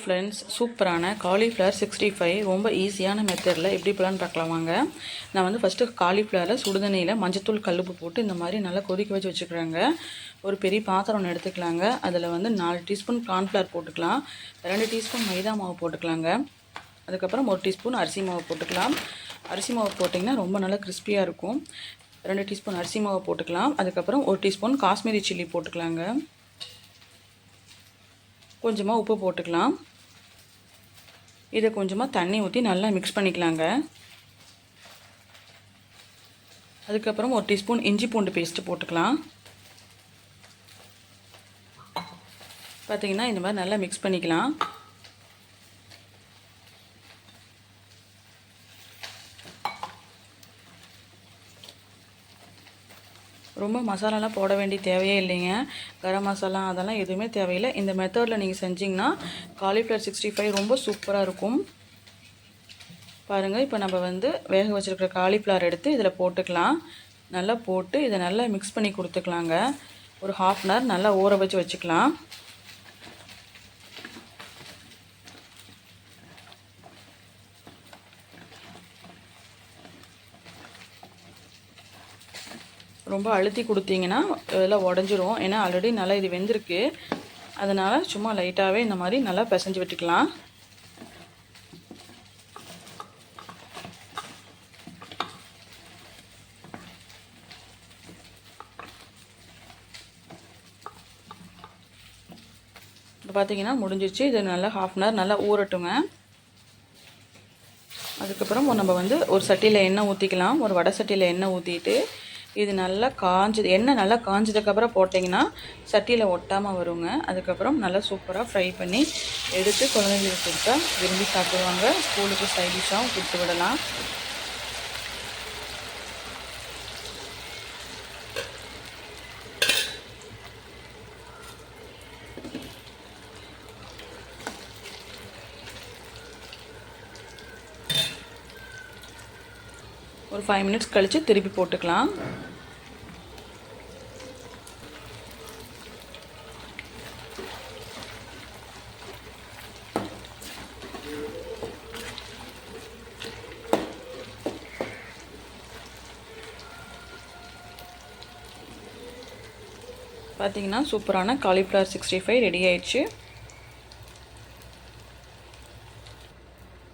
Friends சூப்பரான cauliflower sixty five ரொம்ப ஈஸியான மெத்தடில் எப்படி பிளான் பார்க்கலாம் வாங்க. நான் வந்து ஃபஸ்ட்டு காலிஃப்ளவரை சுடுதண்ணியில் மஞ்சத்தூள் கல்லுப்பு போட்டு இந்த மாதிரி நல்லா கொதிக்க வச்சு வச்சுக்கிறேங்க ஒரு பெரிய பாத்திரம் ஒன்று எடுத்துக்கலாங்க. அதில் வந்து நாலு டீஸ்பூன் கார்ன்ஃப்ளவர் போட்டுக்கலாம். ரெண்டு டீஸ்பூன் மைதா மாவு போட்டுக்கலாங்க. அதுக்கப்புறம் ஒரு டீஸ்பூன் அரிசி மாவு போட்டுக்கலாம். அரிசி மாவு போட்டிங்கன்னா ரொம்ப நல்லா கிறிஸ்பியாக இருக்கும். ரெண்டு டீஸ்பூன் அரிசி மாவு போட்டுக்கலாம். அதுக்கப்புறம் ஒரு டீஸ்பூன் காஷ்மீரி சில்லி போட்டுக்கலாங்க. கொஞ்சமாக உப்பு போட்டுக்கலாம். இதை கொஞ்சமாக தண்ணி ஊற்றி நல்லா மிக்ஸ் பண்ணிக்கலாங்க. அதுக்கப்புறம் ஒரு டீஸ்பூன் இஞ்சி பூண்டு பேஸ்ட்டு போட்டுக்கலாம். பார்த்திங்கன்னா இந்த மாதிரி நல்லா மிக்ஸ் பண்ணிக்கலாம். ரொம்ப மசாலாலாம் போட வேண்டிய தேவையே இல்லைங்க. கரம் மசாலா அதெல்லாம் எதுவுமே தேவையில்லை. இந்த மெத்தடில் நீங்கள் செஞ்சிங்கன்னா காலிஃப்ளவர் சிக்ஸ்டி ஃபைவ் ரொம்ப சூப்பராக இருக்கும். பாருங்கள் இப்போ நம்ம வந்து வேக வச்சுருக்கிற காலிஃப்ளவர் எடுத்து இதில் போட்டுக்கலாம். நல்லா போட்டு இதை நல்லா மிக்ஸ் பண்ணி கொடுத்துக்கலாங்க. ஒரு ஹாஃப் அன் ஹவர் நல்லா ஊற வச்சு வச்சுக்கலாம். ரொம்ப அழுத்தி கொடுத்தீங்கன்னா இதெல்லாம் உடஞ்சிரும். ஏன்னா ஆல்ரெடி நல்லா இது வெந்திருக்கு. அதனால் சும்மா லைட்டாகவே இந்த மாதிரி நல்லா பிசைஞ்சு விட்டுக்கலாம். இப்போ பார்த்தீங்கன்னா முடிஞ்சிச்சு இது நல்லா ஹாஃப் அன் ஹவர் நல்லா ஊறட்டுங்க. அதுக்கப்புறம் நம்ம வந்து ஒரு சட்டியில் எண்ணெய் ஊற்றிக்கலாம் ஒரு வடை சட்டியில் எண்ணெய் ஊற்றிட்டு இது நல்லா காஞ்சது எண்ணெய் நல்லா காஞ்சதுக்கப்புறம் போட்டிங்கன்னா சட்டியில் ஒட்டாமல் வருங்க. அதுக்கப்புறம் நல்லா சூப்பராக ஃப்ரை பண்ணி எடுத்து குழந்தைங்களுக்கு கொடுத்தா விரும்பி சாப்பிடுவாங்க. ஸ்கூலுக்கு ஸ்டைலிஷாகவும் கொடுத்து விடலாம். ஒரு ஃபைவ் மினிட்ஸ் கழித்து திருப்பி போட்டுக்கலாம். பார்த்தீங்கன்னா சூப்பரான காலிஃப்ளவர் சிக்ஸ்டி ஃபைவ் ரெடி ஆயிடுச்சு.